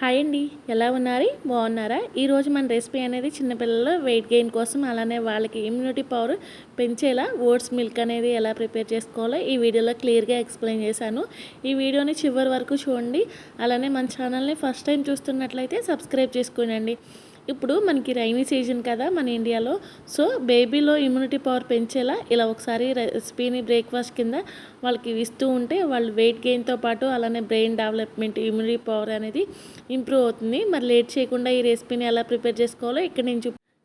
Hi అండి ఎలా ఉన్నారు? బాగున్నారా? ఈరోజు మన రెసిపీ అనేది చిన్నపిల్లల వెయిట్ గెయిన్ కోసం అలానే వాళ్ళకి ఇమ్యూనిటీ పవర్ పెంచేలా ఓట్స్ మిల్క్ అనేది ఎలా ప్రిపేర్ చేసుకోవాలో ఈ వీడియోలో క్లియర్గా ఎక్స్ప్లెయిన్ చేశాను. ఈ వీడియోని చివరి వరకు చూడండి అలానే మన ఛానల్ని ఫస్ట్ టైం చూస్తున్నట్లయితే సబ్స్క్రైబ్ చేసుకోనండి. ఇప్పుడు మనకి రైనీ సీజన్ కదా మన ఇండియాలో. సో బేబీలో ఇమ్యూనిటీ పవర్ పెంచేలా ఇలా ఒకసారి రెసిపీని బ్రేక్ఫాస్ట్ కింద వాళ్ళకి ఇస్తూ ఉంటే వాళ్ళు వెయిట్ గెయిన్తో పాటు అలానే బ్రెయిన్ డెవలప్మెంట్ ఇమ్యూనిటీ పవర్ అనేది ఇంప్రూవ్ అవుతుంది. మరి లేట్ చేయకుండా ఈ రెసిపీని ఎలా ప్రిపేర్ చేసుకోవాలో ఇక్కడ నేను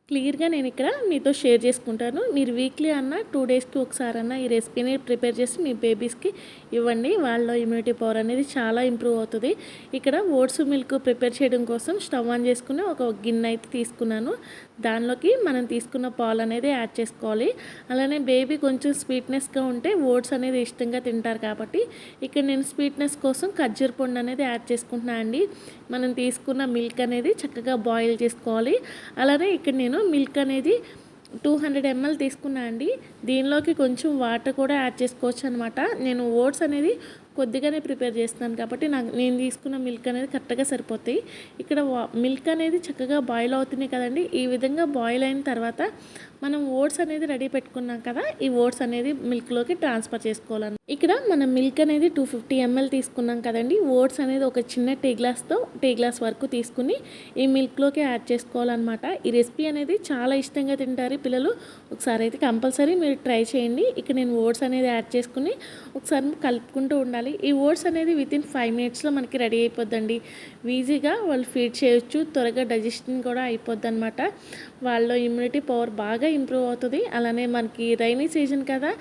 క్లియర్గా నేను ఇక్కడ మీతో షేర్ చేసుకుంటాను. మీరు వీక్లీ అన్న టూ డేస్కి ఒకసారి అన్న ఈ రెసిపీని ప్రిపేర్ చేసి మీ బేబీస్కి ఇవ్వండి. వాళ్ళ ఇమ్యూనిటీ పవర్ అనేది చాలా ఇంప్రూవ్ అవుతుంది. ఇక్కడ ఓట్స్ మిల్క్ ప్రిపేర్ చేయడం కోసం స్టవ్ ఆన్ చేసుకుని ఒక గిన్నె అయితే తీసుకున్నాను. దానిలోకి మనం తీసుకున్న పాలు అనేది యాడ్ చేసుకోవాలి. అలానే బేబీ కొంచెం స్వీట్నెస్గా ఉంటే ఓట్స్ అనేది ఇష్టంగా తింటారు కాబట్టి ఇక్కడ నేను స్వీట్నెస్ కోసం ఖర్జూర పండు అనేది యాడ్ చేసుకుంటున్నాను అండి. మనం తీసుకున్న మిల్క్ అనేది చక్కగా బాయిల్ చేసుకోవాలి. అలానే ఇక్కడ నేను మిల్క్ అనేది టూ హండ్రెడ్ ఎంఎల్ తీసుకున్నా అండి. దీనిలోకి కొంచెం వాటర్ కూడా యాడ్ చేసుకోవచ్చు అనమాట నేను ఓట్స్ అనేది కొద్దిగానే ప్రిపేర్ చేస్తున్నాను కాబట్టి నాకు నేను తీసుకున్న మిల్క్ అనేది కరెక్ట్గా సరిపోతాయి. ఇక్కడ మిల్క్ అనేది చక్కగా బాయిల్ అవుతున్నాయి కదండి. ఈ విధంగా బాయిల్ అయిన తర్వాత మనం ఓట్స్ అనేది రెడీ పెట్టుకున్నాం కదా ఈ ఓట్స్ అనేది మిల్క్లోకి ట్రాన్స్ఫర్ చేసుకోవాలని ఇక్కడ మనం మిల్క్ అనేది టూ ఫిఫ్టీ ఎంఎల్ తీసుకున్నాం కదండి. ఓట్స్ అనేది ఒక చిన్న టీ గ్లాస్తో టీ గ్లాస్ వరకు తీసుకుని ఈ మిల్క్లోకి యాడ్ చేసుకోవాలన్నమాట. ఈ రెసిపీ అనేది చాలా ఇష్టంగా తింటారు పిల్లలు. ఒకసారి అయితే కంపల్సరీ మీరు ట్రై చేయండి. ఇక్కడ నేను ఓట్స్ అనేది యాడ్ చేసుకుని ఒకసారి కలుపుకుంటూ ఉండాలి. ఈ ఓట్స్ అనేది విత్ ఇన్ ఫైవ్ మినిట్స్లో మనకి రెడీ అయిపోద్దండి. ఈజీగా వాళ్ళు ఫీడ్ చేయొచ్చు. త్వరగా డైజెషన్ కూడా అయిపోద్ది అనమాట వాళ్ళ ఇమ్యూనిటీ పవర్ బాగా ఇంప్రూవ్ అవుతుంది. అలానే మనకి రైనీ సీజన్ కదా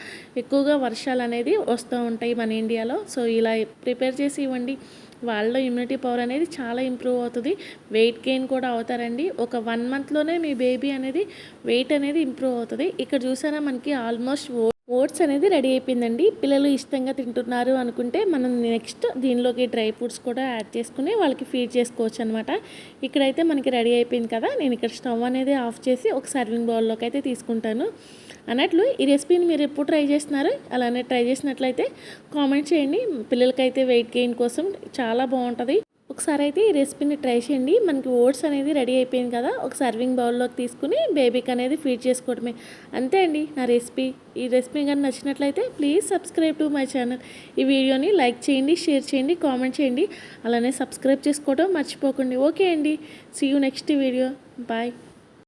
ఎక్కువగా వర్షాలు అనేది వస్తూ ఉంటాయి మన ఇండియాలో. సో ఇలా ప్రిపేర్ చేసి ఇవ్వండి. వాళ్ళ ఇమ్యూనిటీ పవర్ అనేది చాలా ఇంప్రూవ్ అవుతుంది. వెయిట్ గెయిన్ కూడా అవుతారండి. ఒక వన్ మంత్లోనే మీ బేబీ అనేది వెయిట్ అనేది ఇంప్రూవ్ అవుతుంది. ఇక్కడ చూసారా మనకి ఆల్మోస్ట్ ఓట్స్ అనేది రెడీ అయిపోయిందండి. పిల్లలు ఇష్టంగా తింటున్నారు అనుకుంటే మనం నెక్స్ట్ దీనిలోకి డ్రై ఫ్రూట్స్ కూడా యాడ్ చేసుకుని వాళ్ళకి ఫీడ్ చేసుకోవచ్చు అనమాట ఇక్కడైతే మనకి రెడీ అయిపోయింది కదా నేను ఇక్కడ స్టవ్ అనేది ఆఫ్ చేసి ఒక సర్వింగ్ బౌల్లోకి అయితే తీసుకుంటాను. అన్నట్లు ఈ రెసిపీని మీరు ఎప్పుడు ట్రై చేస్తున్నారు? అలానే ట్రై చేసినట్లయితే కామెంట్ చేయండి. పిల్లలకైతే వెయిట్ గెయిన్ కోసం చాలా బాగుంటుంది. ఒకసారి అయితే ఈ రెసిపీని ట్రై చేయండి. మనకి ఓట్స్ అనేది రెడీ అయిపోయింది కదా ఒక సర్వింగ్ బౌల్లోకి తీసుకుని బేబీకి అనేది ఫీడ్ చేసుకోవడమే. అంతే అండి నా రెసిపీ. ఈ రెసిపీ కానీ నచ్చినట్లయితే please subscribe to my channel. ఈ వీడియోని లైక్ చేయండి షేర్ చేయండి కామెంట్ చేయండి. అలానే సబ్స్క్రైబ్ చేసుకోవడం మర్చిపోకండి. ఓకే అండి. See you next video. Bye